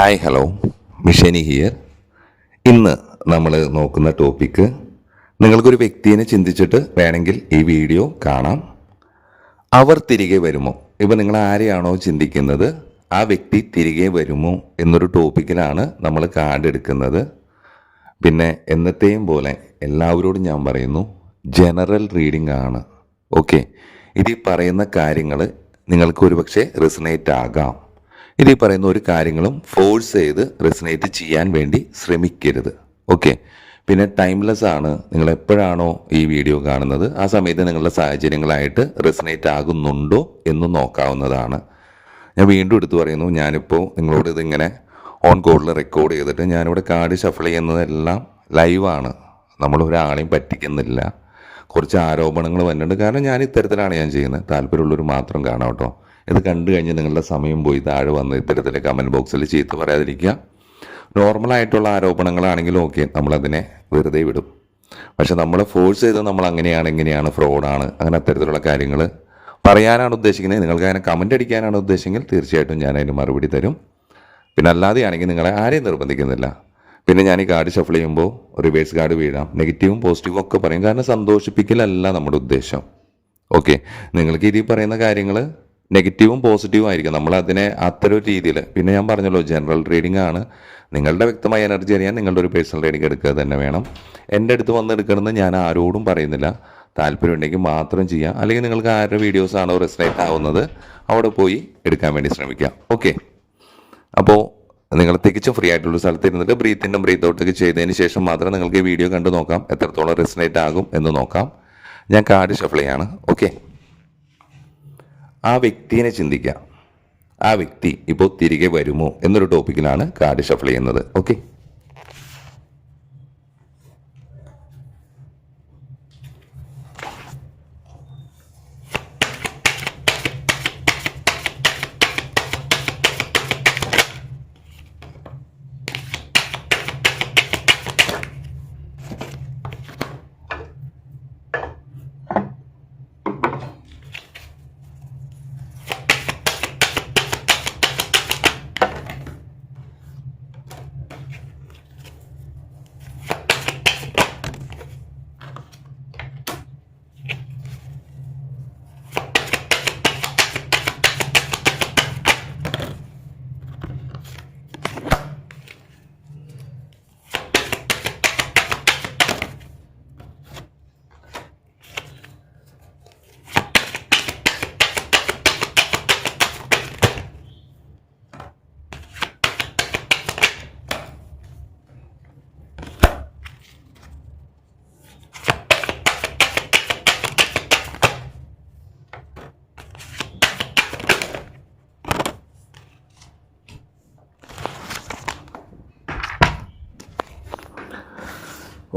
Hi hello മിഷനി here ഇന്ന് നമ്മൾ നോക്കുന്ന ടോപ്പിക്ക് നിങ്ങൾക്കൊരു വ്യക്തിയെ ചിന്തിച്ചിട്ട് വേണമെങ്കിൽ ഈ വീഡിയോ കാണാം. അവർ തിരികെ വരുമോ? ഇപ്പോൾ നിങ്ങൾ ആരെയാണോ ചിന്തിക്കുന്നത്? ആ വ്യക്തി തിരികെ വരുമോ എന്നൊരു ടോപ്പിക്കിലാണ് നമ്മൾ കാർഡ് എടുക്കുന്നത്. പിന്നെ എന്നത്തെയും പോലെ എല്ലാവരോടും ഞാൻ പറയുന്നു ജനറൽ റീഡിംഗ് ആണ്. ഓക്കെ ഇതിൽ പറയുന്ന കാര്യങ്ങൾ നിങ്ങൾക്ക് ഒരുപക്ഷെ റിസണേറ്റ് ആകാം. ഇതിൽ പറയുന്ന ഒരു കാര്യങ്ങളും ഫോഴ്സ് ചെയ്ത് റെസിനേറ്റ് ചെയ്യാൻ വേണ്ടി ശ്രമിക്കരുത്. ഓക്കെ പിന്നെ ടൈംലെസ് ആണ്. നിങ്ങൾ എപ്പോഴാണോ ഈ വീഡിയോ കാണുന്നത്? ആ സമയത്ത് നിങ്ങളുടെ സാഹചര്യങ്ങളായിട്ട് റെസിനേറ്റ് ആകുന്നുണ്ടോ എന്ന് നോക്കാവുന്നതാണ്. ഞാൻ വീണ്ടും എടുത്തു പറയുന്നു ഞാനിപ്പോൾ നിങ്ങളോട് ഇതിങ്ങനെ ഓൺ കോഡിൽ റെക്കോർഡ് ചെയ്തിട്ട് ഞാനിവിടെ കാർഡ് ഷഫിൾ ചെയ്യുന്നതെല്ലാം ലൈവാണ് നമ്മൾ ഒരാളെയും പറ്റിക്കുന്നില്ല. കുറച്ച് ആരോപണങ്ങൾ വന്നിട്ടുണ്ട്. കാരണം ഞാൻ ഇത്തരത്തിലാണ് ഞാൻ ചെയ്യുന്നത്. താല്പര്യമുള്ളവർ മാത്രം കാണാം കേട്ടോ. ഇത് കണ്ടു കഴിഞ്ഞ് നിങ്ങളുടെ സമയം പോയി. താഴെ വന്ന് ഇത്തരത്തിൽ കമന്റ് ബോക്സിൽ ചീത്ത പറയാതിരിക്കുക. നോർമലായിട്ടുള്ള ആരോപണങ്ങളാണെങ്കിലും ഓക്കെ നമ്മളതിനെ വെറുതെ വിടും. പക്ഷെ നമ്മൾ ഫോഴ്സ് ചെയ്ത് നമ്മൾ അങ്ങനെയാണ് ഇങ്ങനെയാണ് ഫ്രോഡാണ് അങ്ങനെ അത്തരത്തിലുള്ള കാര്യങ്ങൾ പറയാനാണ് ഉദ്ദേശിക്കുന്നത്. നിങ്ങൾക്ക് അങ്ങനെ കമന്റ് അടിക്കാനാണ് ഉദ്ദേശിച്ചെങ്കിൽ തീർച്ചയായിട്ടും ഞാൻ അതിന് മറുപടി തരും. പിന്നെ അല്ലാതെയാണെങ്കിൽ നിങ്ങളെ ആരെയും നിർബന്ധിക്കുന്നില്ല. പിന്നെ ഞാൻ ഈ കാർഡ് ഷഫിൾ ചെയ്യുമ്പോൾ റിവേഴ്സ് കാർഡ് വീഴാം. നെഗറ്റീവും പോസിറ്റീവും ഒക്കെ പറയും. കാരണം സന്തോഷിപ്പിക്കലല്ല നമ്മുടെ ഉദ്ദേശം. ഓക്കെ നിങ്ങൾക്ക് ഇതിൽ പറയുന്ന കാര്യങ്ങൾ നെഗറ്റീവും പോസിറ്റീവും ആയിരിക്കും. നമ്മൾ അതിനെ അത്തരം രീതിയിൽ പിന്നെ ഞാൻ പറഞ്ഞല്ലോ ജനറൽ റീഡിംഗ് ആണ്. നിങ്ങളുടെ വ്യക്തമായ എനർജി അറിയാൻ നിങ്ങളുടെ ഒരു പേഴ്സണൽ റീഡിംഗ് എടുക്കുക തന്നെ വേണം. എന്റെ അടുത്ത് വന്ന് എടുക്കണമെന്ന് ഞാൻ ആരോടും പറയുന്നില്ല. താല്പര്യം ഉണ്ടെങ്കിൽ മാത്രം ചെയ്യാം. അല്ലെങ്കിൽ നിങ്ങൾക്ക് ആരുടെ വീഡിയോസ് ആണോ റെസിനേറ്റ് ആവുന്നത് അവിടെ പോയി എടുക്കാൻ വേണ്ടി ശ്രമിക്കാം. ഓക്കെ അപ്പോൾ നിങ്ങൾ തികച്ചും ഫ്രീ ആയിട്ടുള്ള സ്ഥലത്ത് ഇരുന്നിട്ട് ബ്രീത്തിന്റെ ബ്രീത്ത് ഔട്ടൊക്കെ ചെയ്തതിന് ശേഷം മാത്രം നിങ്ങൾക്ക് ഈ വീഡിയോ കണ്ടു നോക്കാം. എത്രത്തോളം റെസിനേറ്റ് ആകും എന്ന് നോക്കാം. ഞാൻ കാർഡ് ഷഫിൾ ഓക്കെ ആ വ്യക്തിയെ ചിന്തിക്കാം. ആ വ്യക്തി ഇപ്പോൾ തിരികെ വരുമോ എന്നൊരു ടോപ്പിക്കിലാണ് കാർഡ് ഷഫിൾ ചെയ്യുന്നത്. ഓക്കെ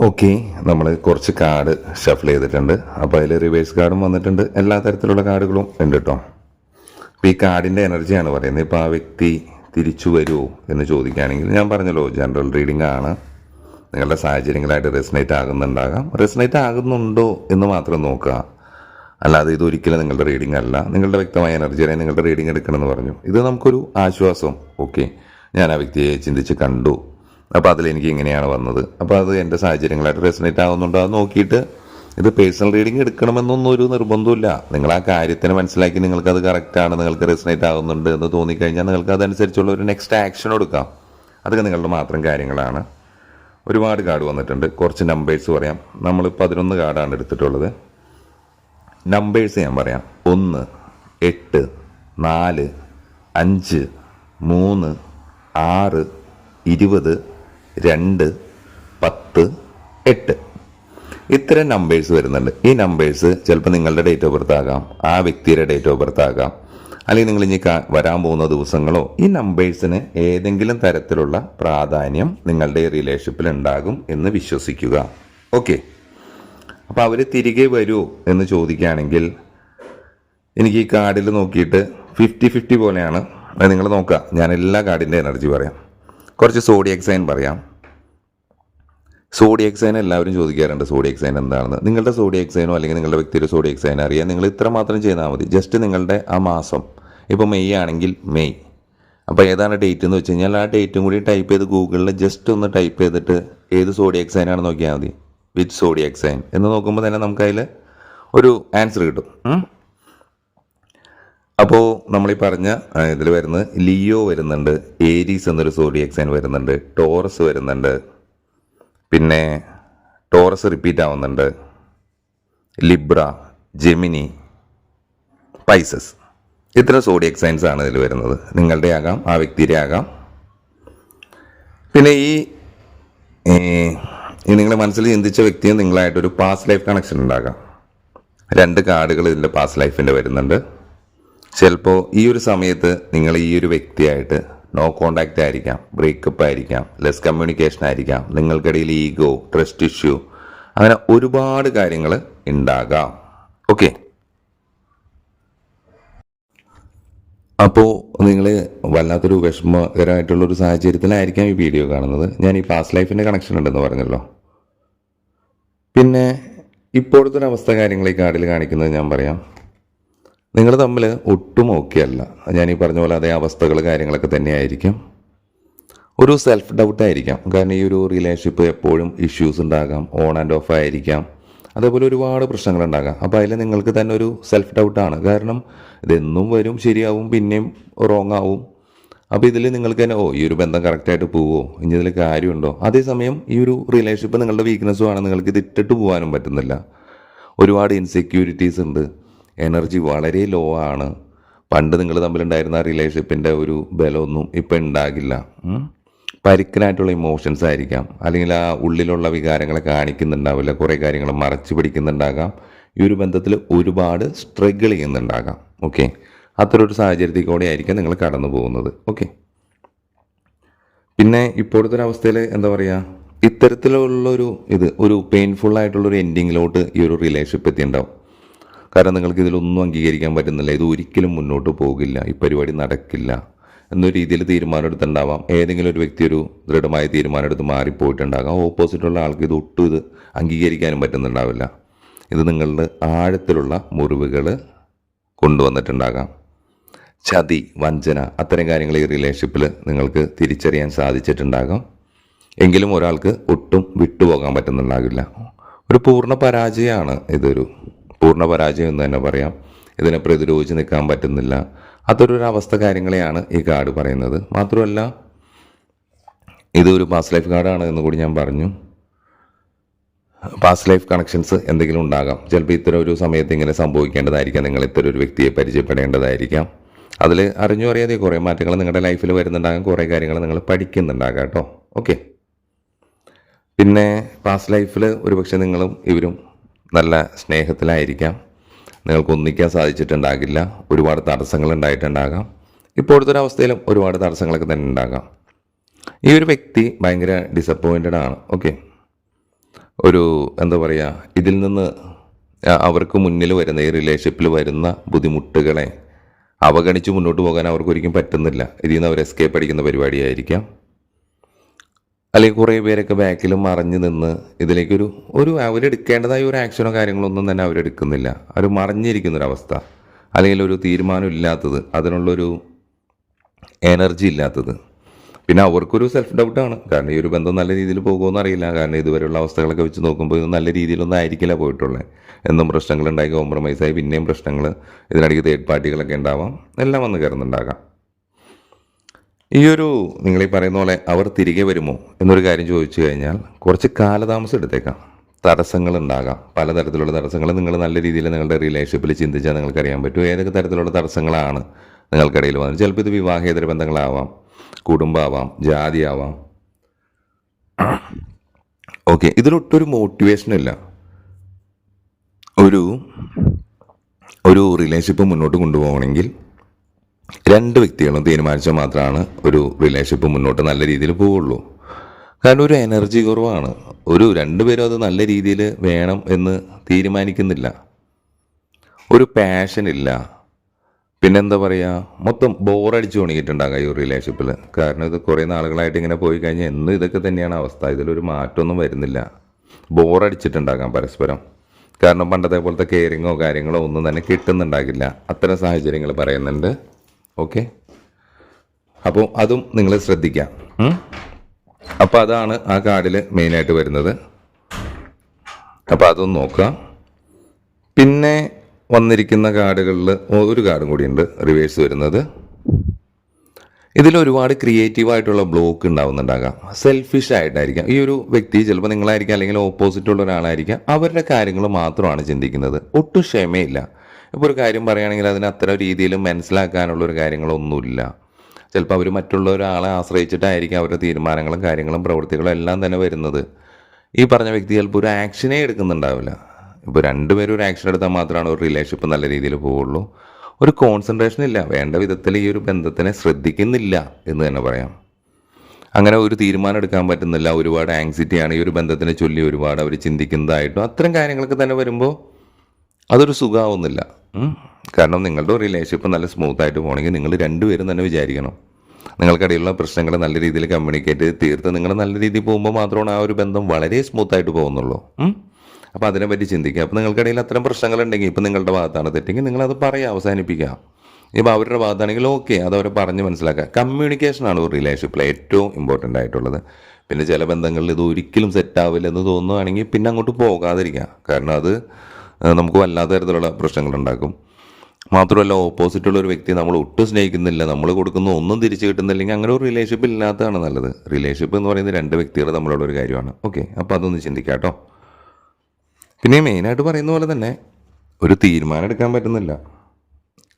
ഓക്കെ നമ്മൾ കുറച്ച് കാർഡ് ഷഫിൾ ചെയ്തിട്ടുണ്ട്. അപ്പോൾ അതിൽ റിവേഴ്സ് കാർഡും വന്നിട്ടുണ്ട്. എല്ലാ തരത്തിലുള്ള കാർഡുകളും ഉണ്ട് കേട്ടോ അപ്പോൾ ഈ കാർഡിന്റെ എനർജിയാണ് പറയുന്നത്. ഇപ്പോൾ ആ വ്യക്തി തിരിച്ചു വരുമോ എന്ന് ചോദിക്കുകയാണെങ്കിൽ ഞാൻ പറഞ്ഞല്ലോ ജനറൽ റീഡിംഗ് ആണ്. നിങ്ങളുടെ സാഹചര്യങ്ങളായിട്ട് റെസിനേറ്റ് ആകുന്നുണ്ടാകാം. റെസിനേറ്റ് ആകുന്നുണ്ടോ എന്ന് മാത്രം നോക്കുക. അല്ലാതെ ഇതൊരിക്കലും നിങ്ങളുടെ റീഡിംഗ് അല്ല. നിങ്ങളുടെ വ്യക്തമായ എനർജിയെ നിങ്ങളുടെ റീഡിംഗ് എടുക്കണമെന്ന് പറഞ്ഞു. ഇത് നമുക്കൊരു ആശ്വാസം. ഓക്കെ ഞാൻ ആ വ്യക്തിയെ ചിന്തിച്ച് കണ്ടു. അപ്പോൾ അതിലെനിക്ക് ഇങ്ങനെയാണ് വന്നത്. അപ്പോൾ അത് എന്റെ സാഹചര്യങ്ങളായിട്ട് റെസിനേറ്റ് ആകുന്നുണ്ടോ അത് നോക്കിയിട്ട് ഇത് പേഴ്സണൽ റീഡിംഗ് എടുക്കണമെന്നൊന്നും ഒരു നിർബന്ധമില്ല നിങ്ങൾ ആ കാര്യത്തിന് മനസ്സിലാക്കി നിങ്ങൾക്ക് അത് കറക്റ്റാണ് നിങ്ങൾക്ക് റെസിനേറ്റ് ആകുന്നുണ്ട് എന്ന് തോന്നിക്കഴിഞ്ഞാൽ നിങ്ങൾക്ക് അതനുസരിച്ചുള്ള ഒരു നെക്സ്റ്റ് ആക്ഷൻ എടുക്കാം. അതൊക്കെ നിങ്ങളുടെ മാത്രം കാര്യങ്ങളാണ്. ഒരുപാട് കാർഡ് വന്നിട്ടുണ്ട്. കുറച്ച് നമ്പേഴ്സ് പറയാം. നമ്മൾ പതിനൊന്ന് കാർഡാണ് എടുത്തിട്ടുള്ളത്. നമ്പേഴ്സ് ഞാൻ പറയാം. ഒന്ന് എട്ട് നാല് അഞ്ച് മൂന്ന് ആറ് ഇരുപത് രണ്ട് പത്ത് എട്ട്. ഇത്തരം നമ്പേഴ്സ് വരുന്നുണ്ട്. ഈ നമ്പേഴ്സ് ചിലപ്പോൾ നിങ്ങളുടെ ഡേറ്റ് ഓഫ് ബർത്ത് ആകാം ആ വ്യക്തിയുടെ ഡേറ്റ് ഓഫ് ബർത്ത് ആകാം. അല്ലെങ്കിൽ നിങ്ങൾ ഇനി വരാൻ പോകുന്ന ദിവസങ്ങളോ ഈ നമ്പേഴ്സിന് ഏതെങ്കിലും തരത്തിലുള്ള പ്രാധാന്യം നിങ്ങളുടെ റിലേഷൻഷിപ്പിൽ ഉണ്ടാകും എന്ന് വിശ്വസിക്കുക. ഓക്കെ അപ്പോൾ അവർ തിരികെ വരുമോ എന്ന് ചോദിക്കുകയാണെങ്കിൽ എനിക്ക് ഈ കാർഡിൽ നോക്കിയിട്ട് ഫിഫ്റ്റി ഫിഫ്റ്റി പോലെയാണ്. നിങ്ങൾ നോക്കുക. ഞാൻ എല്ലാ കാർഡിന്റെ എനർജി പറയാം. കുറച്ച് സോഡിയക് സൈൻ പറയാം. സോഡിയക് സൈൻ എല്ലാവരും ചോദിക്കാറുണ്ട് സോഡിയക് സൈൻ എന്താണെന്ന്. നിങ്ങളുടെ സോഡിയക് സൈനോ അല്ലെങ്കിൽ നിങ്ങളുടെ വ്യക്തിയുടെ സോഡിയക് സൈൻ അറിയാൻ നിങ്ങൾ ഇത്ര മാത്രം ചെയ്താൽ മതി. ജസ്റ്റ് നിങ്ങളുടെ ആ മാസം. ഇപ്പോൾ മെയ് ആണെങ്കിൽ മെയ്. അപ്പോൾ ഏതാണ് ഡേറ്റ് എന്ന് വെച്ച് കഴിഞ്ഞാൽ ആ ഡേറ്റും കൂടി ടൈപ്പ് ചെയ്ത് ഗൂഗിളിൽ ജസ്റ്റ് ഒന്ന് ടൈപ്പ് ചെയ്തിട്ട് ഏത് സോഡിയക് സൈൻ ആണെന്ന് നോക്കിയാൽ മതി. വിത്ത് സോഡിയക് സൈൻ എന്ന് നോക്കുമ്പോൾ തന്നെ നമുക്കതിൽ ഒരു ആൻസർ കിട്ടും. അപ്പോൾ നമ്മൾ ഈ പറഞ്ഞ ഇതിൽ വരുന്നത് ലിയോ വരുന്നുണ്ട് ഏരീസ് എന്നൊരു സോഡിയക് സൈൻ വരുന്നുണ്ട് ടോറസ് വരുന്നുണ്ട് പിന്നെ ടോറസ് റിപ്പീറ്റ് ആവുന്നുണ്ട് ലിബ്ര ജെമിനി പൈസസ്. ഇത്ര സോഡിയക് സൈൻസ് ആണ് ഇതിൽ വരുന്നത്. നിങ്ങളുടെ ആകാം ആ വ്യക്തിയുടെ ആകാം. പിന്നെ ഈ നിങ്ങളുടെ മനസ്സിൽ ചിന്തിച്ച വ്യക്തിയും നിങ്ങളായിട്ടൊരു പാസ്റ്റ് ലൈഫ് കണക്ഷൻ ഉണ്ടാകാം. രണ്ട് കാർഡുകൾ ഇതിന്റെ പാസ്റ്റ് ലൈഫിന്റെ വരുന്നുണ്ട്. ചിലപ്പോൾ ഈ ഒരു സമയത്ത് നിങ്ങൾ ഈ ഒരു വ്യക്തിയായിട്ട് നോ കോണ്ടാക്റ്റ് ആയിരിക്കാം ബ്രേക്കപ്പ് ആയിരിക്കാം ലെസ് കമ്മ്യൂണിക്കേഷൻ ആയിരിക്കാം നിങ്ങൾക്കിടയിൽ ഈഗോ ട്രസ്റ്റ് ഇഷ്യൂ അങ്ങനെ ഒരുപാട് കാര്യങ്ങൾ ഉണ്ടാകാം. ഓക്കെ അപ്പോൾ നിങ്ങൾ വല്ലാത്തൊരു വിഷമകരമായിട്ടുള്ള ഒരു സാഹചര്യത്തിലായിരിക്കാം ഈ വീഡിയോ കാണുന്നത്. ഞാൻ ഈ പാസ്റ്റ് ലൈഫിന്റെ കണക്ഷൻ ഉണ്ടെന്ന് പറഞ്ഞല്ലോ. പിന്നെ ഇപ്പോഴത്തെ ഒരു അവസ്ഥ കാര്യങ്ങൾ ഈ കാർഡിൽ കാണിക്കുന്നത് ഞാൻ പറയാം. നിങ്ങൾ തമ്മിൽ ഒട്ടും ഓക്കെ അല്ല. ഞാൻ ഈ പറഞ്ഞ പോലെ അതേ അവസ്ഥകൾ കാര്യങ്ങളൊക്കെ തന്നെയായിരിക്കും. ഒരു സെൽഫ് ഡൗട്ട് ആയിരിക്കാം. കാരണം ഈ ഒരു റിലേഷൻഷിപ്പ് എപ്പോഴും ഇഷ്യൂസ് ഉണ്ടാകാം ഓൺ ആൻഡ് ഓഫ് ആയിരിക്കാം. അതേപോലെ ഒരുപാട് പ്രശ്നങ്ങൾ ഉണ്ടാകാം. അപ്പോൾ അതിൽ നിങ്ങൾക്ക് തന്നെ ഒരു സെൽഫ് ഡൗട്ടാണ് കാരണം ഇതെന്നും വരും ശരിയാവും പിന്നെയും റോങ് ആവും. അപ്പോൾ ഇതിൽ നിങ്ങൾക്ക് തന്നെ ഓ ഈ ഒരു ബന്ധം കറക്റ്റായിട്ട് പോവോ? ഇനി ഇതിൽ കാര്യമുണ്ടോ? അതേസമയം ഈ ഒരു റിലേഷൻഷിപ്പ് നിങ്ങളുടെ വീക്ക്നെസ്സും ആണ്. നിങ്ങൾക്ക് ഇത് ഇട്ടിട്ട് പോകാനും പറ്റുന്നില്ല. ഒരുപാട് ഇൻസെക്യൂരിറ്റീസ് ഉണ്ട്. എനർജി വളരെ ലോ ആണ്. പണ്ട് നിങ്ങൾ തമ്മിലുണ്ടായിരുന്ന റിലേഷൻഷിപ്പിന്റെ ഒരു ബലമൊന്നും ഇപ്പം ഉണ്ടാകില്ല. പരിക്കനായിട്ടുള്ള ഇമോഷൻസ് ആയിരിക്കാം. അല്ലെങ്കിൽ ആ ഉള്ളിലുള്ള വികാരങ്ങളെ കാണിക്കുന്നുണ്ടാവില്ല. കുറേ കാര്യങ്ങൾ മറച്ചു പിടിക്കുന്നുണ്ടാകാം. ഈ ഒരു ബന്ധത്തിൽ ഒരുപാട് സ്ട്രഗിൾ ചെയ്യുന്നുണ്ടാകാം. ഓക്കെ അത്തരം ഒരു സാഹചര്യത്തിൽ കൂടെ ആയിരിക്കും നിങ്ങൾ കടന്നു പോകുന്നത്. ഓക്കെ പിന്നെ ഇപ്പോഴത്തെ ഒരു അവസ്ഥയിൽ എന്താ പറയുക ഇത്തരത്തിലുള്ളൊരു ഇത് ഒരു പെയിൻഫുൾ ആയിട്ടുള്ളൊരു എൻഡിങ്ങിലോട്ട് ഈ ഒരു റിലേഷൻഷിപ്പ് എത്തിയിട്ടുണ്ടാവും. കാരണം നിങ്ങൾക്ക് ഇതിലൊന്നും അംഗീകരിക്കാൻ പറ്റുന്നില്ല. ഇത് ഒരിക്കലും മുന്നോട്ട് പോകില്ല. ഈ പരിപാടി നടക്കില്ല. എന്നൊരു രീതിയിൽ തീരുമാനം എടുത്തിട്ടുണ്ടാവാം. ഏതെങ്കിലും ഒരു വ്യക്തി ഒരു ദൃഢമായ തീരുമാനം എടുത്ത് മാറിപ്പോയിട്ടുണ്ടാകാം. ഓപ്പോസിറ്റുള്ള ആൾക്ക് ഇത് ഒട്ടും ഇത് അംഗീകരിക്കാനും പറ്റുന്നുണ്ടാവില്ല. ഇത് നിങ്ങളുടെ ആഴത്തിലുള്ള മുറിവുകൾ കൊണ്ടുവന്നിട്ടുണ്ടാകാം. ചതി വഞ്ചന അത്തരം കാര്യങ്ങൾ ഈ റിലേഷൻഷിപ്പിൽ നിങ്ങൾക്ക് തിരിച്ചറിയാൻ സാധിച്ചിട്ടുണ്ടാകാം. എങ്കിലും ഒരാൾക്ക് ഒട്ടും വിട്ടുപോകാൻ പറ്റുന്നുണ്ടാകില്ല. ഒരു പൂർണ പരാജയമാണ് ഇതൊരു പൂർണ പരാജയം എന്ന് തന്നെ പറയാം. ഇതിനെ പ്രതിരോധിച്ച് നിൽക്കാൻ പറ്റുന്നില്ല. അതൊരു കാര്യങ്ങളെയാണ് ഈ കാർഡ് പറയുന്നത്. മാത്രമല്ല ഇതൊരു പാസ് ലൈഫ് കാർഡാണ് എന്ന് കൂടി ഞാൻ പറഞ്ഞു. പാസ്റ്റ് ലൈഫ് കണക്ഷൻസ് എന്തെങ്കിലും ഉണ്ടാകാം. ചിലപ്പോൾ ഇത്തരം ഒരു സമയത്ത് ഇങ്ങനെ സംഭവിക്കേണ്ടതായിരിക്കാം. നിങ്ങൾ ഇത്തരം ഒരു വ്യക്തിയെ പരിചയപ്പെടേണ്ടതായിരിക്കാം. അതിൽ അറിഞ്ഞു അറിയാതെ കുറേ മാറ്റങ്ങൾ നിങ്ങളുടെ ലൈഫിൽ വരുന്നുണ്ടാകാം. കുറേ കാര്യങ്ങൾ നിങ്ങൾ പഠിക്കുന്നുണ്ടാകാം കേട്ടോ. ഓക്കെ പിന്നെ പാസ്റ്റ് ലൈഫിൽ ഒരുപക്ഷെ നിങ്ങളും ഇവരും നല്ല സ്നേഹത്തിലായിരിക്കാം. നിങ്ങൾക്ക് ഒന്നിക്കാൻ സാധിച്ചിട്ടുണ്ടാകില്ല. ഒരുപാട് തടസ്സങ്ങൾ ഉണ്ടായിട്ടുണ്ടാകാം. ഇപ്പോഴത്തെ അവസ്ഥയിലും ഒരുപാട് തടസ്സങ്ങളൊക്കെ തന്നെ ഉണ്ടാകാം. ഈ ഒരു വ്യക്തി ഭയങ്കര ഡിസപ്പോയിന്റഡ് ആണ്. ഓക്കെ ഒരു എന്താ പറയുക ഇതിൽ നിന്ന് അവർക്ക് മുന്നിൽ വരുന്ന ഈ റിലേഷൻഷിപ്പിൽ വരുന്ന ബുദ്ധിമുട്ടുകളെ അവഗണിച്ച് മുന്നോട്ട് പോകാൻ അവർക്ക് ഒരിക്കലും പറ്റുന്നില്ല. ഇതിൽ നിന്ന് അവർ എസ്കേപ്പ് അടിക്കുന്ന പരിപാടിയായിരിക്കാം. അല്ലെങ്കിൽ കുറേ പേരൊക്കെ ബാക്കിലും മറിഞ്ഞു നിന്ന് ഇതിലേക്കൊരു ഒരു അവരെടുക്കേണ്ടതായ ഒരു ആക്ഷനോ കാര്യങ്ങളോ ഒന്നും തന്നെ അവരെടുക്കുന്നില്ല. അവർ മറിഞ്ഞിരിക്കുന്നൊരവസ്ഥ. അല്ലെങ്കിൽ ഒരു തീരുമാനം ഇല്ലാത്തത് അതിനുള്ളൊരു എനർജി ഇല്ലാത്തത്. പിന്നെ അവർക്കൊരു സെൽഫ് ഡൗട്ടാണ് കാരണം ഈ ഒരു ബന്ധം നല്ല രീതിയിൽ പോകുമെന്ന് അറിയില്ല. കാരണം ഇതുവരെയുള്ള അവസ്ഥകളൊക്കെ വെച്ച് നോക്കുമ്പോൾ ഇത് നല്ല രീതിയിലൊന്നും ആയിരിക്കില്ല പോയിട്ടുള്ളത് എന്നും പ്രശ്നങ്ങളുണ്ടായി കോംപ്രമൈസായി പിന്നെയും പ്രശ്നങ്ങൾ ഇതിനിടയ്ക്ക് തേർഡ് പാർട്ടികളൊക്കെ ഉണ്ടാവാം. എല്ലാം വന്ന് കയറുന്നുണ്ടാകാം. ഈ ഒരു നിങ്ങൾ ഈ പറയുന്ന പോലെ അവർ തിരികെ വരുമോ എന്നൊരു കാര്യം ചോദിച്ചു കഴിഞ്ഞാൽ കുറച്ച് കാലതാമസം എടുത്തേക്കാം. തടസ്സങ്ങൾ ഉണ്ടാകാം പലതരത്തിലുള്ള തടസ്സങ്ങൾ നിങ്ങൾ നല്ല രീതിയിൽ നിങ്ങളുടെ റിലേഷൻഷിപ്പിൽ ചിന്തിച്ചാൽ നിങ്ങൾക്ക് അറിയാൻ പറ്റും. ഏതൊക്കെ തരത്തിലുള്ള തടസ്സങ്ങളാണ് നിങ്ങൾക്കിടയിൽ വന്നത്. ചിലപ്പോൾ ഇത് വിവാഹേതര ബന്ധങ്ങളാവാം കുടുംബമാവാം ജാതിയാവാം. ഓക്കെ ഇതിലൊട്ടൊരു മോട്ടിവേഷൻ ഇല്ല. ഒരു ഒരു റിലേഷൻഷിപ്പ് മുന്നോട്ട് കൊണ്ടുപോകണമെങ്കിൽ രണ്ട് വ്യക്തികളും തീരുമാനിച്ചാൽ മാത്രമാണ് ഒരു റിലേഷൻഷിപ്പ് മുന്നോട്ട് നല്ല രീതിയിൽ പോവുള്ളൂ. കാരണം ഒരു എനർജി കുറവാണ്. ഒരു രണ്ടുപേരും അത് നല്ല രീതിയിൽ വേണം എന്ന് തീരുമാനിക്കുന്നില്ല. ഒരു പാഷൻ ഇല്ല. പിന്നെന്താ പറയുക മൊത്തം ബോറടിച്ച് തുടങ്ങിയിട്ടുണ്ടാകും ഈ ഒരു റിലേഷൻഷിപ്പിൽ കാരണം ഇത് കുറേ നാളുകളായിട്ട് ഇങ്ങനെ പോയി കഴിഞ്ഞാൽ എന്നും ഇതൊക്കെ തന്നെയാണ് അവസ്ഥ. ഇതിലൊരു മാറ്റമൊന്നും വരുന്നില്ല. ബോറടിച്ചിട്ടുണ്ടാകാം പരസ്പരം. കാരണം പണ്ടത്തെ പോലത്തെ കെയറിങ്ങോ കാര്യങ്ങളോ ഒന്നും തന്നെ കിട്ടുന്നുണ്ടാകില്ല. അത്തരം സാഹചര്യങ്ങൾ പറയുന്നുണ്ട്. ഓക്കെ. അപ്പോൾ അതും നിങ്ങൾ ശ്രദ്ധിക്കാം? അപ്പോൾ അതാണ് ആ കാർഡിൽ മെയിനായിട്ട് വരുന്നത്. അപ്പോൾ അതൊന്ന് നോക്കുക പിന്നെ വന്നിരിക്കുന്ന കാർഡുകളിൽ ഒരു കാർഡും കൂടിയുണ്ട്. റിവേഴ്സ് വരുന്നത്. ഇതിൽ ഒരുപാട് ക്രിയേറ്റീവ് ആയിട്ടുള്ള ബ്ലോക്ക് ഉണ്ടാവുന്നുണ്ടാകാം. സെൽഫിഷ് ആയിട്ടായിരിക്കാം. ഈ ഒരു വ്യക്തി ചിലപ്പോൾ നിങ്ങളായിരിക്കാം അല്ലെങ്കിൽ ഓപ്പോസിറ്റ് ഉള്ള ഒരാളായിരിക്കാം. അവരുടെ കാര്യങ്ങൾ മാത്രമാണ് ചിന്തിക്കുന്നത്. ഒട്ടും ക്ഷമയില്ല. ഇപ്പോൾ ഒരു കാര്യം പറയുകയാണെങ്കിൽ അതിന് അത്ര രീതിയിൽ മനസ്സിലാക്കാനുള്ള ഒരു കാര്യങ്ങളൊന്നുമില്ല. ചിലപ്പോൾ അവർ മറ്റുള്ള ഒരാളെ ആശ്രയിച്ചിട്ടായിരിക്കും അവരുടെ തീരുമാനങ്ങളും കാര്യങ്ങളും പ്രവൃത്തികളും എല്ലാം തന്നെ വരുന്നത്. ഈ പറഞ്ഞ വ്യക്തി ചിലപ്പോൾ ഒരു ആക്ഷനേ എടുക്കുന്നുണ്ടാവില്ല. ഇപ്പോൾ രണ്ടുപേരും ഒരു ആക്ഷൻ എടുത്താൽ മാത്രമാണ് ഒരു റിലേഷൻഷിപ്പ് നല്ല രീതിയിൽ പോവുള്ളൂ. ഒരു കോൺസെൻട്രേഷൻ ഇല്ല. വേണ്ട വിധത്തിൽ ഈ ഒരു ബന്ധത്തിനെ ശ്രദ്ധിക്കുന്നില്ല എന്ന് തന്നെ പറയാം. അങ്ങനെ ഒരു തീരുമാനം എടുക്കാൻ പറ്റുന്നില്ല. ഒരുപാട് ആങ്സിറ്റിയാണ് ഈ ഒരു ബന്ധത്തിനെ ചൊല്ലി ഒരുപാട് അവർ ചിന്തിക്കുന്നതായിട്ടും അത്തരം കാര്യങ്ങളൊക്കെ തന്നെ വരുമ്പോൾ അതൊരു സുഖമാവുന്നില്ല കാരണം നിങ്ങളുടെ റിലേഷൻഷിപ്പ് നല്ല സ്മൂത്ത് ആയിട്ട് പോകണമെങ്കിൽ നിങ്ങൾ രണ്ടുപേരും തന്നെ വിചാരിക്കണം. നിങ്ങൾക്കിടയിലുള്ള പ്രശ്നങ്ങൾ നല്ല രീതിയിൽ കമ്മ്യൂണിക്കേറ്റ് തീർത്ത് നിങ്ങൾ നല്ല രീതിയിൽ പോകുമ്പോൾ മാത്രമാണ് ആ ഒരു ബന്ധം വളരെ സ്മൂത്ത് ആയിട്ട് പോകുന്നുള്ളൂ. അപ്പോൾ അതിനെപ്പറ്റി ചിന്തിക്കുക. അപ്പോൾ നിങ്ങൾക്കിടയിൽ അത്തരം പ്രശ്നങ്ങളുണ്ടെങ്കിൽ ഇപ്പം നിങ്ങളുടെ ഭാഗത്താണ് തെറ്റെങ്കിൽ നിങ്ങളത് പറയുക അവസാനിപ്പിക്കുക. ഇപ്പോൾ അവരുടെ ഭാഗത്താണെങ്കിൽ ഓക്കെ അത് അവരെ പറഞ്ഞ് മനസ്സിലാക്കുക. കമ്മ്യൂണിക്കേഷനാണ് ഒരു റിലേഷൻഷിപ്പിൽ ഏറ്റവും ഇമ്പോർട്ടന്റ് ആയിട്ടുള്ളത്. പിന്നെ ചില ബന്ധങ്ങളിൽ ഇത് ഒരിക്കലും സെറ്റ് ആവില്ല എന്ന് തോന്നുകയാണെങ്കിൽ പിന്നെ അങ്ങോട്ട് പോകാതിരിക്കുക. കാരണം അത് നമുക്ക് വല്ലാത്ത തരത്തിലുള്ള പ്രശ്നങ്ങളുണ്ടാക്കും. മാത്രമല്ല ഓപ്പോസിറ്റ് ഉള്ള ഒരു വ്യക്തി നമ്മൾ ഒട്ടും സ്നേഹിക്കുന്നില്ല. നമ്മൾ കൊടുക്കുന്ന ഒന്നും തിരിച്ചു കിട്ടുന്നില്ലെങ്കിൽ അങ്ങനെ ഒരു റിലേഷൻഷിപ്പ് ഇല്ലാത്തതാണ് നല്ലത്. റിലേഷൻഷിപ്പ് എന്ന് പറയുന്നത് രണ്ട് വ്യക്തികൾ തമ്മിലുള്ള ഒരു കാര്യമാണ്. ഓക്കെ അപ്പോൾ അതൊന്ന് ചിന്തിക്കാം കേട്ടോ. പിന്നെ മെയിനായിട്ട് പറയുന്ന പോലെ തന്നെ ഒരു തീരുമാനം എടുക്കാൻ പറ്റുന്നില്ല.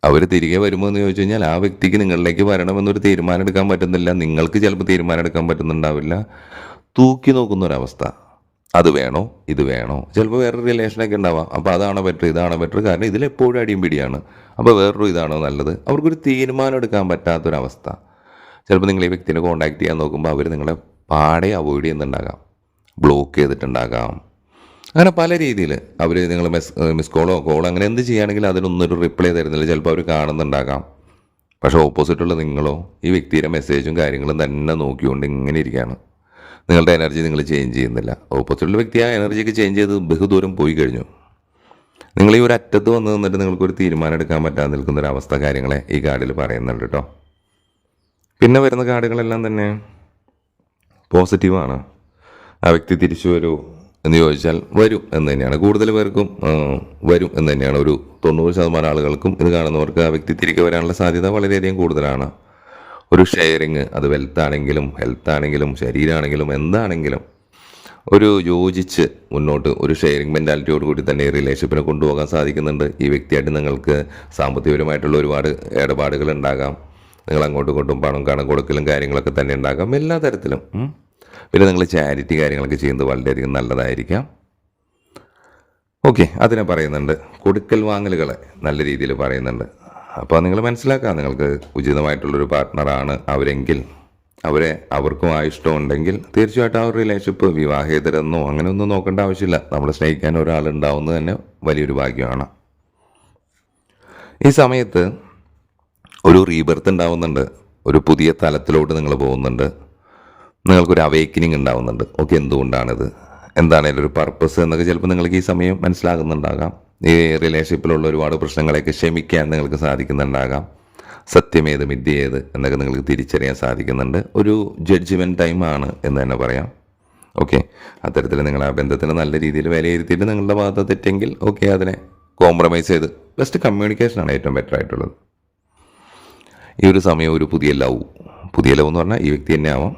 അവർ തിരികെ വരുമോ എന്ന് ചോദിച്ചു കഴിഞ്ഞാൽ ആ വ്യക്തിക്ക് നിങ്ങളിലേക്ക് വരണമെന്നൊരു തീരുമാനം എടുക്കാൻ പറ്റുന്നില്ല. നിങ്ങൾക്ക് ചിലപ്പോൾ തീരുമാനം എടുക്കാൻ പറ്റുന്നുണ്ടാവില്ല. തൂക്കി നോക്കുന്ന ഒരവസ്ഥ. അത് വേണോ ഇത് വേണോ? ചിലപ്പോൾ വേറൊരു റിലേഷനൊക്കെ ഉണ്ടാവാം. അപ്പോൾ അതാണ് ബെറ്റർ ഇതാണ് ബെറ്റർ കാരണം ഇതിലെപ്പോഴും അടിയും പിടിയാണ്. അപ്പോൾ വേറൊരു ഇതാണോ നല്ലത്? അവർക്കൊരു തീരുമാനം എടുക്കാൻ പറ്റാത്തൊരവസ്ഥ. ചിലപ്പോൾ നിങ്ങൾ ഈ വ്യക്തിനെ കോൺടാക്ട് ചെയ്യാൻ നോക്കുമ്പോൾ അവർ നിങ്ങളെ പാടെ അവോയ്ഡ് ചെയ്യുന്നുണ്ടാകാം. ബ്ലോക്ക് ചെയ്തിട്ടുണ്ടാകാം. അങ്ങനെ പല രീതിയിൽ അവർ നിങ്ങൾ മെസ് മിസ് കോളോ കോളോ അങ്ങനെ എന്ത് ചെയ്യുകയാണെങ്കിൽ അതിനൊന്നും ഒരു റിപ്ലൈ തരുന്നില്ല. ചിലപ്പോൾ അവർ കാണുന്നുണ്ടാകാം. പക്ഷേ ഓപ്പോസിറ്റുള്ള നിങ്ങളോ ഈ വ്യക്തിയുടെ മെസ്സേജും കാര്യങ്ങളും തന്നെ നോക്കിക്കൊണ്ട് ഇങ്ങനെ ഇരിക്കുകയാണ്. നിങ്ങളുടെ എനർജി നിങ്ങൾ ചേഞ്ച് ചെയ്യുന്നില്ല. ഓപ്പോസിറ്റുള്ള വ്യക്തി ആ എനർജിക്ക് ചേഞ്ച് ചെയ്ത് ബഹുദൂരം പോയി കഴിഞ്ഞു. നിങ്ങൾ ഈ ഒരു അറ്റത്ത് വന്ന് നിന്നിട്ട് നിങ്ങൾക്കൊരു തീരുമാനം എടുക്കാൻ പറ്റാതെ നിൽക്കുന്ന ഒരു അവസ്ഥ കാര്യങ്ങളെ ഈ കാർഡിൽ പറയുന്നുണ്ട് കേട്ടോ. പിന്നെ വരുന്ന കാർഡുകളെല്ലാം തന്നെ പോസിറ്റീവാണ് ആ വ്യക്തി തിരിച്ചു വരൂ എന്ന് ചോദിച്ചാൽ വരും എന്ന് തന്നെയാണ്. കൂടുതൽ പേർക്കും വരും എന്ന് തന്നെയാണ്. ഒരു തൊണ്ണൂറ് ശതമാനം ആളുകൾക്കും ഇത് കാണുന്നവർക്ക് ആ വ്യക്തി തിരികെ വരാനുള്ള സാധ്യത വളരെയധികം കൂടുതലാണ്. ഒരു ഷെയറിങ് അത് വെൽത്ത് ആണെങ്കിലും ഹെൽത്ത് ആണെങ്കിലും ശരീരമാണെങ്കിലും എന്താണെങ്കിലും ഒരു യോജിച്ച് മുന്നോട്ട് ഒരു ഷെയറിങ് മെന്റാലിറ്റിയോട് കൂടി തന്നെ റിലേഷൻഷിപ്പിനെ കൊണ്ടുപോകാൻ സാധിക്കുന്നുണ്ട്. ഈ വ്യക്തിയായിട്ട് നിങ്ങൾക്ക് സാമ്പത്തികപരമായിട്ടുള്ള ഒരുപാട് ഇടപാടുകൾ ഉണ്ടാകാം. നിങ്ങൾ അങ്ങോട്ടും ഇങ്ങോട്ടും പണം കണം കൊടുക്കലും കാര്യങ്ങളൊക്കെ തന്നെ ഉണ്ടാകാം. എല്ലാ തരത്തിലും. പിന്നെ നിങ്ങൾ ചാരിറ്റി കാര്യങ്ങളൊക്കെ ചെയ്യുന്നത് വളരെയധികം നല്ലതായിരിക്കാം. ഓക്കെ അതിനെ പറയുന്നുണ്ട്. കൊടുക്കൽ വാങ്ങലുകളെ നല്ല രീതിയിൽ പറയുന്നുണ്ട്. അപ്പോൾ നിങ്ങൾ മനസ്സിലാക്കുക നിങ്ങൾക്ക് ഉചിതമായിട്ടുള്ളൊരു പാർട്ട്ണറാണ് അവരെങ്കിൽ അവരെ അവർക്കും ആ ഇഷ്ടമുണ്ടെങ്കിൽ തീർച്ചയായിട്ടും ആ ഒരു റിലേഷൻഷിപ്പ് വിവാഹേതരെന്നോ അങ്ങനെയൊന്നും നോക്കേണ്ട ആവശ്യമില്ല. നമ്മൾ സ്നേഹിക്കാൻ ഒരാളുണ്ടാവുന്നത് തന്നെ വലിയൊരു ഭാഗ്യമാണ്. ഈ സമയത്ത് ഒരു റീബർത്ത് ഉണ്ടാവുന്നുണ്ട് ഒരു പുതിയ തലത്തിലോട്ട് നിങ്ങൾ പോകുന്നുണ്ട് നിങ്ങൾക്കൊരു അവേക്കനിങ് ഉണ്ടാവുന്നുണ്ട്. ഓക്കെ എന്തുകൊണ്ടാണിത്? എന്താണ് ഇതിന്റെ ഒരു പർപ്പസ് എന്നൊക്കെ ചിലപ്പോൾ നിങ്ങൾക്ക് ഈ സമയം മനസ്സിലാകുന്നുണ്ടാകാം. ഈ റിലേഷൻഷിപ്പിലുള്ള ഒരുപാട് പ്രശ്നങ്ങളെയൊക്കെ ക്ഷമിക്കാൻ നിങ്ങൾക്ക് സാധിക്കുന്നുണ്ടാകാം. സത്യമേത് മിഥ്യേത് എന്നൊക്കെ നിങ്ങൾക്ക് തിരിച്ചറിയാൻ സാധിക്കുന്നുണ്ട്. ഒരു ജഡ്ജ്മെന്റ് ടൈമാണ് എന്ന് തന്നെ പറയാം. ഓക്കെ അത്തരത്തിൽ നിങ്ങൾ ആ ബന്ധത്തിന് നല്ല രീതിയിൽ വിലയിരുത്തിയിട്ട് നിങ്ങളുടെ ഭാഗത്ത് തെറ്റെങ്കിൽ ഓക്കെ അതിനെ കോംപ്രമൈസ് ചെയ്ത് ബെസ്റ്റ് കമ്മ്യൂണിക്കേഷനാണ് ഏറ്റവും ബെറ്റർ ആയിട്ടുള്ളത്. ഈ ഒരു സമയം ഒരു പുതിയ ലവ് പുതിയ ലവ് എന്ന് പറഞ്ഞാൽ ഈ വ്യക്തി തന്നെ ആവാം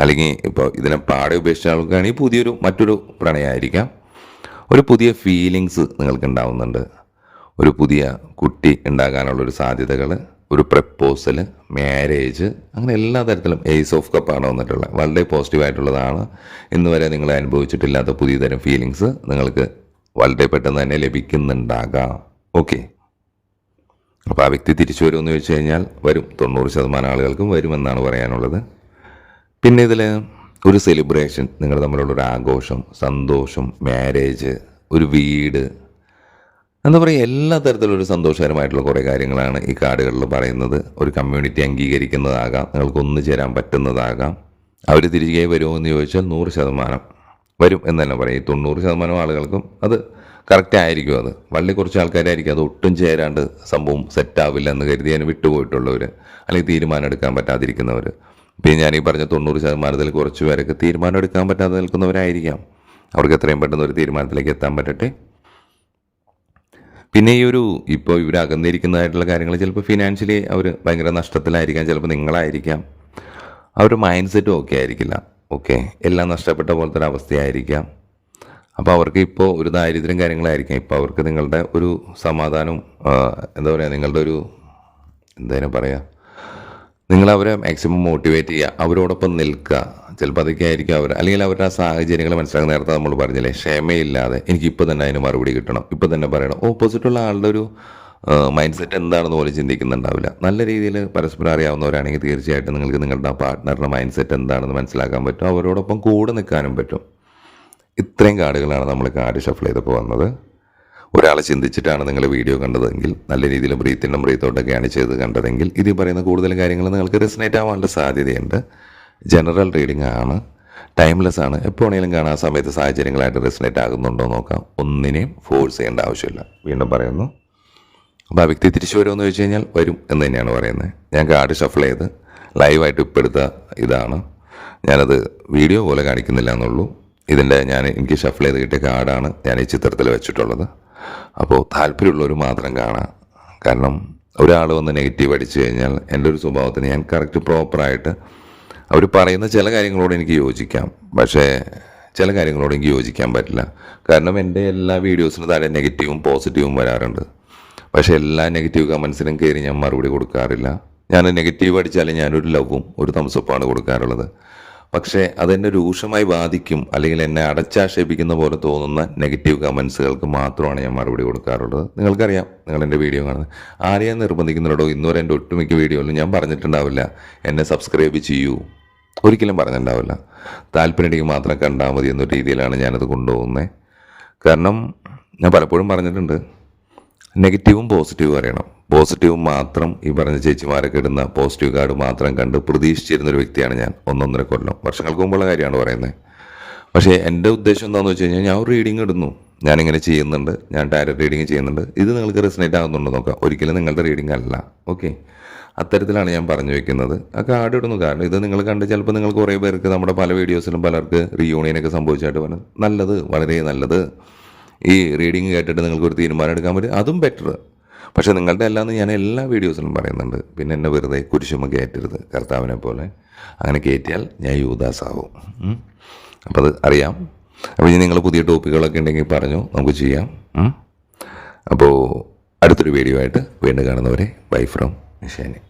അല്ലെങ്കിൽ ഇപ്പോൾ ഇതിനെ പാടെ ഉപേക്ഷിച്ച ആൾക്കാണെങ്കിൽ പുതിയൊരു മറ്റൊരു പ്രണയമായിരിക്കാം. ഒരു പുതിയ ഫീലിങ്സ് നിങ്ങൾക്ക് ഉണ്ടാവുന്നുണ്ട് ഒരു പുതിയ കുട്ടി ഉണ്ടാകാനുള്ളൊരു സാധ്യതകൾ ഒരു പ്രപ്പോസൽ മാരേജ് അങ്ങനെ എല്ലാ തരത്തിലും ഏസ് ഓഫ് കപ്പാണ് വന്നിട്ടുള്ളത്. വളരെ പോസിറ്റീവായിട്ടുള്ളതാണ് ഇന്ന് വരെ നിങ്ങൾ അനുഭവിച്ചിട്ടില്ലാത്ത പുതിയ തരം ഫീലിങ്സ് നിങ്ങൾക്ക് വളരെ പെട്ടെന്ന് തന്നെ ലഭിക്കുന്നുണ്ടാകാം. ഓക്കെ അപ്പോൾ ആ വ്യക്തി തിരിച്ചു വരുമെന്ന് ചോദിച്ചു കഴിഞ്ഞാൽ വരും. തൊണ്ണൂറ് ശതമാനം ആളുകൾക്കും വരുമെന്നാണ് പറയാനുള്ളത്. പിന്നെ ഇതിൽ ഒരു സെലിബ്രേഷൻ നിങ്ങൾ തമ്മിലുള്ള ഒരു ആഘോഷം സന്തോഷം മാരേജ് ഒരു വീട് എന്താ പറയുക എല്ലാ തരത്തിലുള്ള ഒരു സന്തോഷകരമായിട്ടുള്ള കുറേ കാര്യങ്ങളാണ് ഈ കാർഡുകളിൽ പറയുന്നത്. ഒരു കമ്മ്യൂണിറ്റി അംഗീകരിക്കുന്നതാകാം നിങ്ങൾക്ക് ഒന്നു ചേരാൻ പറ്റുന്നതാകാം. അവർ തിരികെ വരുമോ എന്ന് ചോദിച്ചാൽ നൂറ് ശതമാനം വരും എന്നല്ല പറയും തൊണ്ണൂറ് ശതമാനം ആളുകൾക്കും അത് കറക്റ്റ് ആയിരിക്കും അത്. വളരെ കുറച്ച് ആൾക്കാരായിരിക്കും അത് ഒട്ടും ചേരാണ്ട് സംഭവം സെറ്റാവില്ല എന്ന് കരുതി അതിന് വിട്ടുപോയിട്ടുള്ളവർ അല്ലെങ്കിൽ തീരുമാനം എടുക്കാൻ പറ്റാതിരിക്കുന്നവർ പിന്നെ ഞാൻ ഈ പറഞ്ഞ തൊണ്ണൂറ് ശതമാനത്തിൽ കുറച്ച് പേരൊക്കെ തീരുമാനം എടുക്കാൻ പറ്റാതെ നിൽക്കുന്നവരായിരിക്കാം. അവർക്ക് എത്രയും പെട്ടെന്ന് ഒരു തീരുമാനത്തിലേക്ക് എത്താൻ പറ്റട്ടെ. പിന്നെ ഈ ഒരു ഇപ്പോൾ ഇവർ അകന്നിരിക്കുന്നതായിട്ടുള്ള കാര്യങ്ങൾ ചിലപ്പോൾ ഫിനാൻഷ്യലി അവർ ഭയങ്കര നഷ്ടത്തിലായിരിക്കാം ചിലപ്പോൾ നിങ്ങളായിരിക്കാം. അവരുടെ മൈൻഡ് സെറ്റും ഓക്കെ ആയിരിക്കില്ല. ഓക്കെ എല്ലാം നഷ്ടപ്പെട്ട പോലത്തെ ഒരു അവസ്ഥയായിരിക്കാം. അപ്പോൾ അവർക്ക് ഇപ്പോൾ ഒരു ദാരിദ്ര്യം കാര്യങ്ങളായിരിക്കാം. ഇപ്പോൾ അവർക്ക് നിങ്ങളുടെ ഒരു സമാധാനം എന്താ പറയുക നിങ്ങളുടെ ഒരു എന്തായാലും പറയുക നിങ്ങൾ അവരെ മാക്സിമം മോട്ടിവേറ്റ് ചെയ്യുക. അവരോടൊപ്പം നിൽക്കുക. ചിലപ്പോൾ അതൊക്കെ ആയിരിക്കും അവർ അല്ലെങ്കിൽ അവരുടെ ആ സാഹചര്യങ്ങൾ മനസ്സിലാക്കുന്ന നേരത്തെ നമ്മൾ പറഞ്ഞില്ലേ ക്ഷമയില്ലാതെ എനിക്ക് ഇപ്പോൾ തന്നെ അതിന് മറുപടി കിട്ടണം. ഇപ്പോൾ തന്നെ പറയണം. ഓപ്പോസിറ്റുള്ള ആളുടെ ഒരു മൈൻഡ് സെറ്റ് എന്താണെന്ന് പോലും ചിന്തിക്കുന്നുണ്ടാവില്ല. നല്ല രീതിയിൽ പരസ്പരം അറിയാവുന്നവരാണെങ്കിൽ തീർച്ചയായിട്ടും നിങ്ങൾക്ക് നിങ്ങളുടെ പാർട്ട്ണറുടെ മൈൻഡ് സെറ്റ് എന്താണെന്ന് മനസ്സിലാക്കാൻ പറ്റും. അവരോടൊപ്പം കൂടെ നിൽക്കാനും പറ്റും. ഇത്രയും കാർഡുകളാണ് നമ്മൾ കാർഡ് ഷഫിൾ ചെയ്തപ്പോൾ വന്നത്. ഒരാളെ ചിന്തിച്ചിട്ടാണ് നിങ്ങൾ വീഡിയോ കണ്ടതെങ്കിൽ നല്ല രീതിയിൽ ബ്രീത്തിനും ബ്രീത്തോട്ടൊക്കെയാണ് ചെയ്ത് കണ്ടതെങ്കിൽ ഇതിൽ പറയുന്ന കൂടുതൽ കാര്യങ്ങൾ നിങ്ങൾക്ക് റെസിനേറ്റ് ആവാനുള്ള സാധ്യതയുണ്ട്. ജനറൽ റീഡിംഗ് ആണ്. ടൈംലെസ് ആണ്. എപ്പോൾ ആണെങ്കിലും കാണാൻ സമയത്ത് സാഹചര്യങ്ങളായിട്ട് റെസിനേറ്റ് ആകുന്നുണ്ടോ നോക്കാം. ഒന്നിനെയും ഫോഴ്സ് ചെയ്യേണ്ട ആവശ്യമില്ല. വീണ്ടും പറയുന്നു. അപ്പോൾ ആ വ്യക്തി തിരിച്ചു വരുമെന്ന് ചോദിച്ചു കഴിഞ്ഞാൽ വരും എന്ന് തന്നെയാണ് പറയുന്നത്. ഞാൻ കാർഡ് ഷഫിൾ ചെയ്ത് ലൈവായിട്ട് ഇപ്പോൾ എടുത്ത ഇതാണ്. ഞാനത് വീഡിയോ പോലെ കാണിക്കുന്നില്ല എന്നുള്ളൂ. ഇതിന്റെ ഞാൻ എനിക്ക് ഷഫിൾ ചെയ്ത് കിട്ടിയ കാർഡാണ് ഞാൻ ഈ ചിത്രത്തിൽ വെച്ചിട്ടുള്ളത്. അപ്പോൾ താല്പര്യമുള്ളവർ മാത്രം കാണാം. കാരണം ഒരാൾ വന്ന് നെഗറ്റീവ് അടിച്ചു കഴിഞ്ഞാൽ എന്റെ ഒരു സ്വഭാവത്തിന് ഞാൻ കറക്റ്റ് പ്രോപ്പറായിട്ട് അവർ പറയുന്ന ചില കാര്യങ്ങളോട് എനിക്ക് യോജിക്കാം. പക്ഷേ ചില കാര്യങ്ങളോട് എനിക്ക് യോജിക്കാൻ പറ്റില്ല. കാരണം എന്റെ എല്ലാ വീഡിയോസിന് താഴെ നെഗറ്റീവും പോസിറ്റീവും വരാറുണ്ട്. പക്ഷേ എല്ലാ നെഗറ്റീവ് കമൻസിനും കയറി ഞാൻ മറുപടി കൊടുക്കാറില്ല. ഞാൻ നെഗറ്റീവ് അടിച്ചാൽ ഞാനൊരു ലവും ഒരു തംസപ്പാണ് കൊടുക്കാറുള്ളത്. പക്ഷേ അതെന്നെ രൂക്ഷമായി ബാധിക്കും അല്ലെങ്കിൽ എന്നെ അടച്ചാക്ഷേപിക്കുന്ന പോലെ തോന്നുന്ന നെഗറ്റീവ് കമൻസുകൾക്ക് മാത്രമാണ് ഞാൻ മറുപടി കൊടുക്കാറുള്ളത്. നിങ്ങൾക്കറിയാം നിങ്ങൾ എന്റെ വീഡിയോ കാണുന്നത്. ആരെയും നിർബന്ധിക്കുന്നുണ്ടോ ഇന്നുവരെ എന്റെ ഒട്ടുമിക്ക വീഡിയോയിലും ഞാൻ പറഞ്ഞിട്ടുണ്ടാവില്ല. എന്നെ സബ്സ്ക്രൈബ് ചെയ്യൂ. ഒരിക്കലും പറഞ്ഞിട്ടുണ്ടാവില്ല. താല്പര്യമുണ്ടെങ്കിൽ മാത്രം കണ്ടാൽ മതി എന്നൊരു രീതിയിലാണ് ഞാനത് കൊണ്ടുപോകുന്നത് കാരണം ഞാൻ പലപ്പോഴും പറഞ്ഞിട്ടുണ്ട് നെഗറ്റീവും പോസിറ്റീവും അറിയണം. പോസിറ്റീവും മാത്രം ഈ പറഞ്ഞ ചേച്ചിമാരൊക്കെ ഇടുന്ന പോസിറ്റീവ് കാർഡ് മാത്രം കണ്ട് പ്രതീക്ഷിച്ചിരുന്ന ഒരു വ്യക്തിയാണ് ഞാൻ. ഒന്നൊന്നര കൊല്ലം വർഷങ്ങൾക്ക് മുമ്പുള്ള കാര്യമാണ് പറയുന്നത്. പക്ഷേ എന്റെ ഉദ്ദേശം എന്താണെന്ന് വെച്ച് കഴിഞ്ഞാൽ ഞാൻ ഒരു റീഡിങ് ഇടുന്നു. ഞാനിങ്ങനെ ചെയ്യുന്നുണ്ട്. ഞാൻ ടാരറ്റ് റീഡിങ് ചെയ്യുന്നുണ്ട്. ഇത് നിങ്ങൾക്ക് റെസിനേറ്റ് ആകുന്നുണ്ടോ നോക്കാം. ഒരിക്കലും നിങ്ങളുടെ റീഡിംഗ് അല്ല. ഓക്കെ. അത്തരത്തിലാണ് ഞാൻ പറഞ്ഞു വെക്കുന്നത്. ആ കാർഡ് ഇടുന്നു. കാരണം ഇത് നിങ്ങൾ കണ്ട് ചിലപ്പോൾ നിങ്ങൾ കുറേ പേർക്ക് നമ്മുടെ പല വീഡിയോസിലും പലർക്ക് റീയൂണിയനൊക്കെ സംഭവിച്ചായിട്ട് പറഞ്ഞു നല്ലത് വളരെ നല്ലത്. ഈ റീഡിങ് കേട്ടിട്ട് നിങ്ങൾക്ക് ഒരു തീരുമാനം എടുക്കാൻ പറ്റും. അതും ബെറ്റർ പക്ഷേ നിങ്ങളുടെ അല്ലാന്ന് ഞാൻ എല്ലാ വീഡിയോസിലും പറയുന്നുണ്ട്. പിന്നെ എന്നെ വെറുതെ കുരിശുമ കയറ്റരുത് കർത്താവിനെ പോലെ. അങ്ങനെ കയറ്റിയാൽ ഞാൻ യൂദാസാവും. അപ്പോൾ അത് അറിയാം. അപ്പോൾ ഇനി നിങ്ങൾ പുതിയ ടോപ്പിക്കുകളൊക്കെ ഉണ്ടെങ്കിൽ പറഞ്ഞു നമുക്ക് ചെയ്യാം. അപ്പോൾ അടുത്തൊരു വീഡിയോ ആയിട്ട് വീണ്ടും കാണുന്നവരെ ബൈ ഫ്രം നിഷാനി